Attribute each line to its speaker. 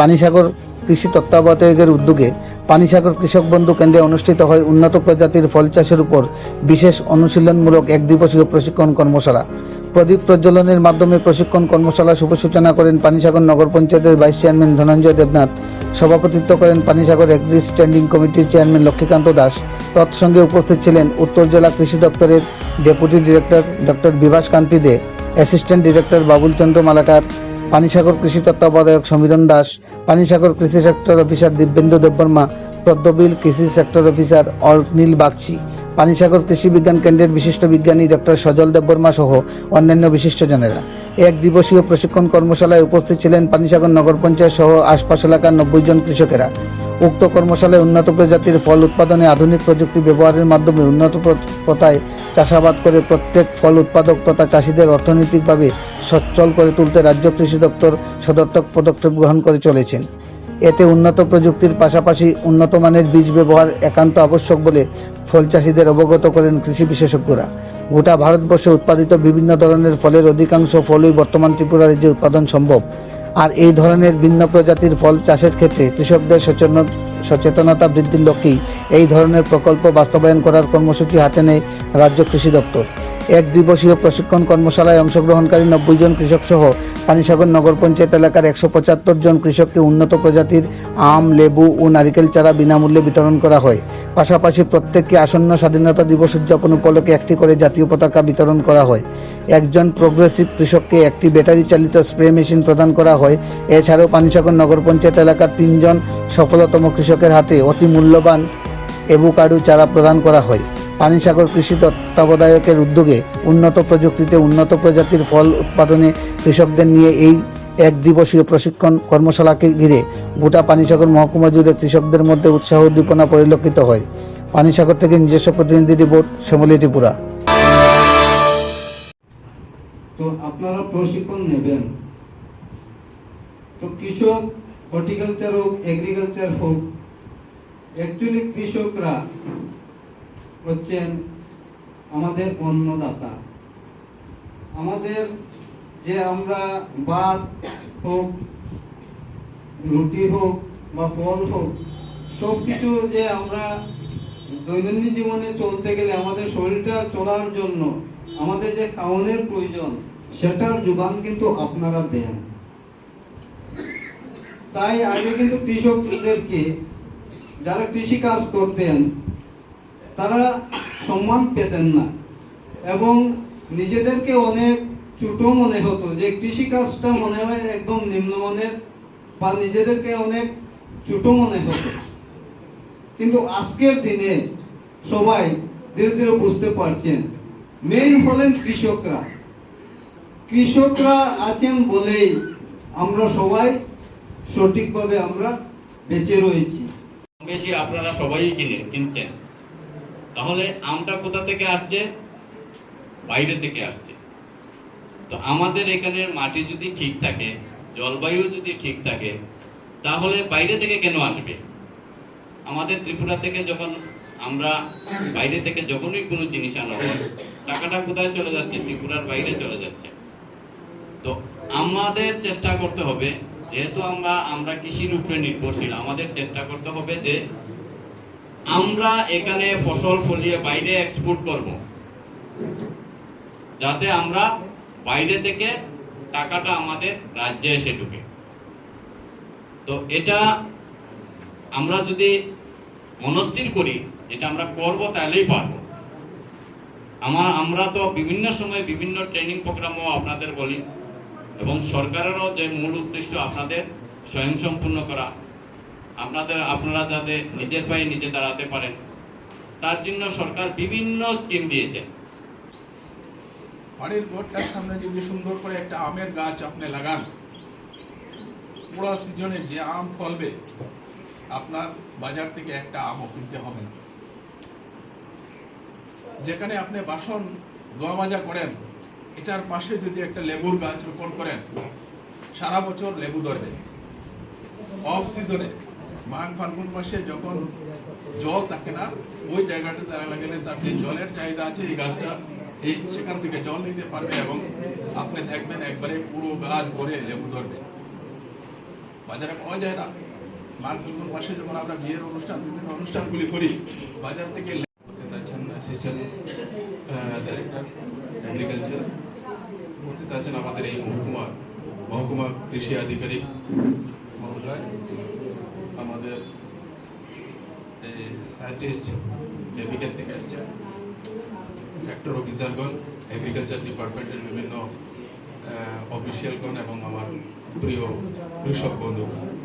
Speaker 1: পানিসাগর কৃষি তত্ত্বাবধায়কের উদ্যোগে পানিসাগর কৃষক বন্ধু কেন্দ্রে অনুষ্ঠিত হয় উন্নত প্রজাতির ফল চাষের উপর বিশেষ অনুশীলনমূলক এক দিবসীয় প্রশিক্ষণ কর্মশালা। প্রদীপ প্রজ্বলনের মাধ্যমে প্রশিক্ষণ কর্মশালা শুভ সূচনা করেন পানিসাগর নগর পঞ্চায়েতের ভাইস চেয়ারম্যান ধনঞ্জয় দেবনাথ। সভাপতিত্ব করেন পানিসাগর এগ্রি স্ট্যান্ডিং কমিটির চেয়ারম্যান লক্ষ্মীকান্ত দাস। তৎসঙ্গে উপস্থিত ছিলেন উত্তর জেলা কৃষি দপ্তরের deputy director doctor Bibhas Kanti De, assistant director Babul Chandra Malakar Panisagar কৃষি তত্ত্বাবধায়ক সমীরণ দাস, পানিসাগর কৃষি সেক্টর অফিসার দিব্যেন্দু দেববর্মা, পদ্মবিল কৃষি সেক্টর অফিসার অর্নিল বাগচি, পানিসাগর কৃষি বিজ্ঞান কেন্দ্রের বিশিষ্ট বিজ্ঞানী ডক্টর সজল দেববর্মা সহ অন্যান্য বিশিষ্টজনেরা। এক দিবসীয় প্রশিক্ষণ কর্মশালায় উপস্থিত ছিলেন পানিসাগর নগর পঞ্চায়েত সহ আশপাশ এলাকার নব্বই জন কৃষকেরা। উক্ত কর্মশালায় উন্নত প্রজাতির ফল উৎপাদনে আধুনিক প্রযুক্তি ব্যবহারের মাধ্যমে উন্নত প্র- প্রথায় চাষাবাদ করে প্রত্যেক ফল উৎপাদক তথা চাষিদের অর্থনৈতিকভাবে সচ্ছল করে তুলতে রাজ্য কৃষি দপ্তর সদর্থক পদক্ষেপ গ্রহণ করে চলেছেন। এতে উন্নত প্রযুক্তির পাশাপাশি উন্নত মানের বীজ ব্যবহার একান্ত আবশ্যক বলে ফল চাষিদের অবগত করেন কৃষি বিশেষজ্ঞরা। গোটা ভারতবর্ষে উৎপাদিত বিভিন্ন ধরনের ফলের অধিকাংশ ফলই বর্তমান ত্রিপুরা রাজ্যে উৎপাদন সম্ভব। আর এই ধরনের ভিন্ন প্রজাতির ফল চাষের ক্ষেত্রে কৃষকদের সচেতন- সচেতনতা বৃদ্ধির লক্ষ্যেই এই ধরনের প্রকল্প বাস্তবায়ন করার কর্মসূচি হাতে নেয় রাজ্য কৃষি দপ্তর। এক দিবসীয় প্রশিক্ষণ কর্মশালায় অংশগ্রহণকারী নব্বই জন কৃষক সহ পানিসাগর নগর পঞ্চায়েত এলাকার একশো পঁচাত্তর জন কৃষককে উন্নত প্রজাতির আম, লেবু ও নারিকেল চারা বিনামূল্যে বিতরণ করা হয়। পাশাপাশি প্রত্যেককে আসন্ন স্বাধীনতা দিবস উদযাপন উপলক্ষে একটি করে জাতীয় পতাকা বিতরণ করা হয়। একজন প্রোগ্রেসিভ কৃষককে একটি ব্যাটারি চালিত স্প্রে মেশিন প্রদান করা হয়। এছাড়াও পানিসাগর নগর পঞ্চায়েত এলাকার তিনজন সফলতম কৃষকের হাতে অতি মূল্যবান এভোকাডো চারা প্রদান করা হয়। পানিসাগর কৃষি তত্ত্বাবধায়কের উদ্যোগে উন্নত প্রযুক্তিতে উন্নত প্রজাতির ফল উৎপাদনে কৃষকদের নিয়ে এই এক দিবসীয় প্রশিক্ষণ কর্মশালাকে ঘিরে গোটা পানিসাগর মহকুমা জুড়ে কৃষকদের মধ্যে উৎসাহ উদ্দীপনা পরিলক্ষিত হয়। পানিসাগর থেকে নিজস্ব প্রতিনিধি রিপোর্ট, শ্যামলী ত্রিপুরা।
Speaker 2: তো আপনারা প্রশিক্ষণ নেবেন। তো কৃষক, হর্টিকালচার হোক এগ্রিকালচার হোক অ্যাকচুয়ালি কৃষকরা হচ্ছেন আমাদের অন্নদাতা। আমাদের যে আমরা ভাত হোক, রুটি হোক বা ফল হোক সব কিছু যে আমরা দৈনন্দিন জীবনে চলতে গেলে আমাদের শরীরটা চলার জন্য আমাদের যে খাওয়ানোর প্রয়োজন, সেটার যোগান কিন্তু আপনারা দেন। তাই আগে কিন্তু কৃষকদেরকে যারা কৃষি কাজ করতেন তারা সম্মান পেতেন না। এবং নিজেদেরকে অনেক ছোট মনে হতো যে কৃষি কাজটা মনে হয় একদম নিম্নমানের বা নিজেদেরকে অনেক ছোট মনে হতো। কিন্তু আজকের দিনে সবাই ধীরে ধীরে বুঝতে পারছেন, মেইন হলেন কৃষকরা। কৃষকরা আছেন বলেই আমরা সবাই সঠিকভাবে আমরা বেঁচে রয়েছি।
Speaker 3: বেশি আপনারা সবাই কিনে কিনছেন। তাহলে আমটা কোথা থেকে আসছে? বাইরে থেকে আসছে। তো আমাদের এখানের মাটি যদি ঠিক থাকে, জলবায়ু যদি ঠিক থাকে, তাহলে বাইরে থেকে কেন আসবে? আমাদের ত্রিপুরা থেকে যখন আমরা বাইরে থেকে যখনই কোনো জিনিস আনা হয়, টাকাটা কোথায় চলে যাচ্ছে? ত্রিপুরার বাইরে চলে যাচ্ছে। তো আমাদের চেষ্টা করতে হবে, যেহেতু আমরা আমরা কৃষির উপরে নির্ভরশীল, আমাদের চেষ্টা করতে হবে যে আমরা এখানে ফসল ফলিয়ে বাইরে এক্সপোর্ট করব। যাতে আমরা বাইরে থেকে টাকাটা আমাদের রাজ্যে এসে ঢুকে। তো এটা আমরা যদি মনস্থির করি, যেটা আমরা করব তাহলেই পারব। আমার, আমরা তো বিভিন্ন সময় বিভিন্ন ট্রেনিং প্রোগ্রামও আপনাদের বলি, এবং সরকারেরও যে মূল উদ্দেশ্য আপনাদের স্বয়ংসম্পূর্ণ করা আপনাদের, আপনারা যাতে নিজের পায়ে নিজে দাঁড়াতে পারেন, তার জন্য সরকার বিভিন্ন স্কিম দিয়েছে।
Speaker 4: বাড়ির ঘরটার সামনে যদি সুন্দর করে একটা আমের গাছ আপনি লাগান, পুরো সিজনে যে আম ফলবে, আপনার বাজার থেকে একটা আমও কিনতে হবে। না যেখানে আপনি বাসন ধোয়া মাজা করেন, এটার পাশে যদি একটা লেবুর গাছ রোপণ করেন, সারা বছর লেবু ধরবে। অফ সিজনে মাঘ ফাল্গুন মাসে যখন জল থাকে না, ওই জায়গাটা তারা লাগালে তার যে জলের চাহিদা আছে, এই গাছটা এই সেখান থেকে জল নিতে পারবে এবং আপনি দেখবেন একবারে পুরো গাছ ভরে লেবু ধরবে। বাজারে পাওয়া যায় না। মাঘ ফাল্গুন মাসে যখন আমরা বিয়ের অনুষ্ঠান, বিভিন্ন অনুষ্ঠানগুলি করি, বাজার থেকে ডাইরেক্টর এগ্রিকালচার আমাদের এই মহকুমা মহকুমা কৃষি আধিকারিক মহোদয় আমাদের সায়েন্টিস্ট কেমিক্যাল থেকে সেক্টর অফিসারগণ এগ্রিকালচার ডিপার্টমেন্টের বিভিন্ন অফিসিয়ালগণ এবং আমার প্রিয় কৃষক বন্ধুগণ।